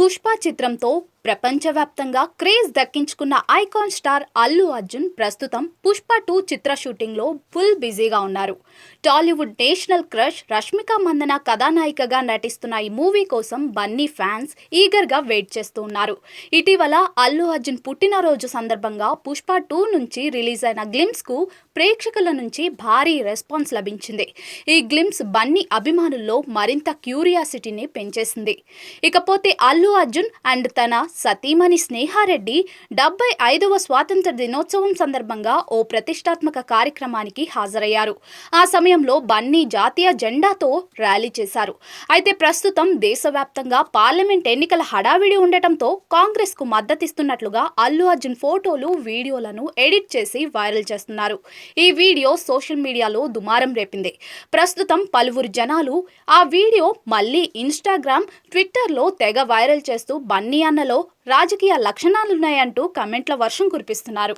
పుష్ప చిత్రంతో ప్రపంచవ్యాప్తంగా క్రేజ్ దక్కించుకున్న ఐకాన్ స్టార్ అల్లు అర్జున్ ప్రస్తుతం పుష్ప టూ చిత్ర షూటింగ్లో ఫుల్ బిజీగా ఉన్నారు. Tollywood national crush Rashmika Mandanna కథానాయికగా నటిస్తున్న ఈ మూవీ కోసం బన్నీ ఫ్యాన్స్ ఈగర్గా వెయిట్ చేస్తూ ఉన్నారు. ఇటీవల అల్లు అర్జున్ పుట్టినరోజు సందర్భంగా పుష్ప టూ నుంచి రిలీజ్ అయిన గ్లిమ్స్కు ప్రేక్షకుల నుంచి భారీ రెస్పాన్స్ లభించింది. ఈ గ్లిమ్స్ బన్నీ అభిమానుల్లో మరింత క్యూరియాసిటీని పెంచేసింది. ఇకపోతే అల్లు అర్జున్ అండ్ తన సతీమణి స్నేహారెడ్డి డెబ్బై ఐదవ స్వాతంత్ర దినోత్సవం సందర్భంగా ఓ ప్రతిష్టాత్మక కార్యక్రమానికి హాజరయ్యారు. ఆ సమయంలో బన్నీ జాతీయ జెండాతో ర్యాలీ చేశారు. అయితే ప్రస్తుతం దేశవ్యాప్తంగా పార్లమెంట్ ఎన్నికల హడావిడి ఉండటంతో కాంగ్రెస్కు మద్దతిస్తున్నట్లుగా అల్లు అర్జున్ ఫోటోలు వీడియోలను ఎడిట్ చేసి వైరల్ చేస్తున్నారు. ఈ వీడియో సోషల్ మీడియాలో దుమారం రేపింది. ప్రస్తుతం పలువురు జనాలు ఆ వీడియో మళ్ళీ ఇన్స్టాగ్రామ్ ట్విట్టర్లో తెగ వైరల్ చేస్తూ బన్నీ అన్నలో రాజకీయ లక్షణాలున్నాయంటూ కమెంట్ల వర్షం కురిపిస్తున్నారు.